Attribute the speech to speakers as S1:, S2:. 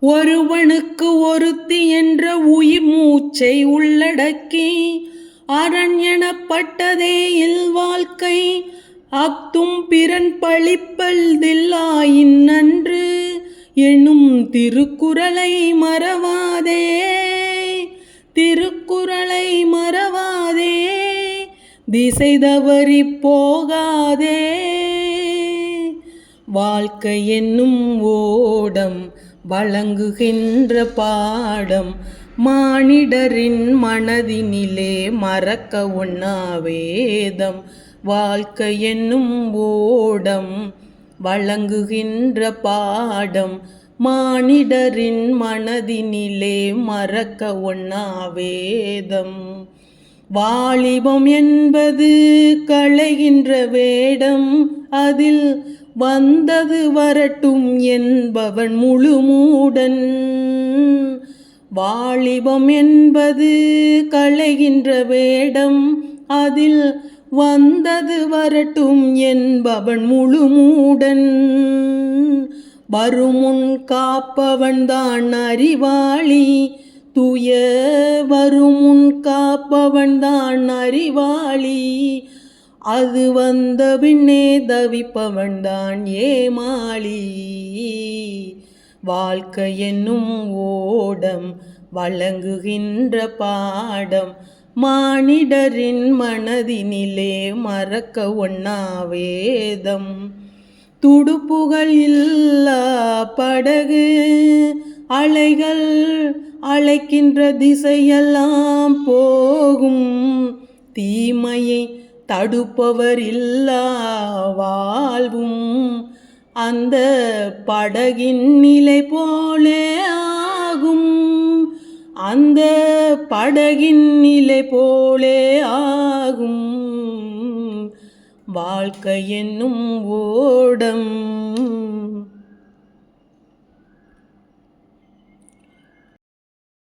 S1: ஒருவனுக்கு ஒருத்தி என்ற உயிர் மூச்சை உள்ளடக்கி அரண்யனப்பட்டதே இல் வாழ்க்கை. அக்தும் பிறன் பழிப்பல்தில்லாயின் நன்று எனும் திருக்குறளை மறவாதே. திருக்குறளை மறவாதே. திசை தவறி போகாதே. வாழ்க்கை என்னும் ஓடம் வழங்குகின்ற பாடம் மானிடரின் மனதினிலே மறக்க ஒண்ணாவேதம் வாழ்க்கை என்னும் ஓடம். வழங்குகின்ற பாடம் மானிடரின் மனதினிலே மறக்க ஒண்ணாவேதம் வாலிபம் என்பது களைகின்ற வேடம். அதில் வந்தது வரட்டும் என்பவன் முழு மூடன் வாலிபம் என்பது களைகின்ற வேடம் அதில் வந்தது வரட்டும் என்பவன் முழு மூடன் வருமுன் காப்பவன் தான் அறிவாளி துய வருமுன் காப்பவன் தான் அறிவாளி. அது வந்த பின்னே தவிப்பவன் தான் ஏமாளி வாழ்க்கை என்னும் ஓடம் வழங்குகின்ற பாடம் மானிடரின் மனதினிலே மறக்க ஒண்ணா வேதம். துடுப்புகள் இல்லா படகு அலைகள் அழைக்கின்ற திசையெல்லாம் போகும். தீமையை தடுப்பவர் இல்லா வாழ்வும் அந்த படகின் நிலை போலே ஆகும். அந்த படகின் நிலை போலே ஆகும். வாழ்க்கை என்னும் ஓடம்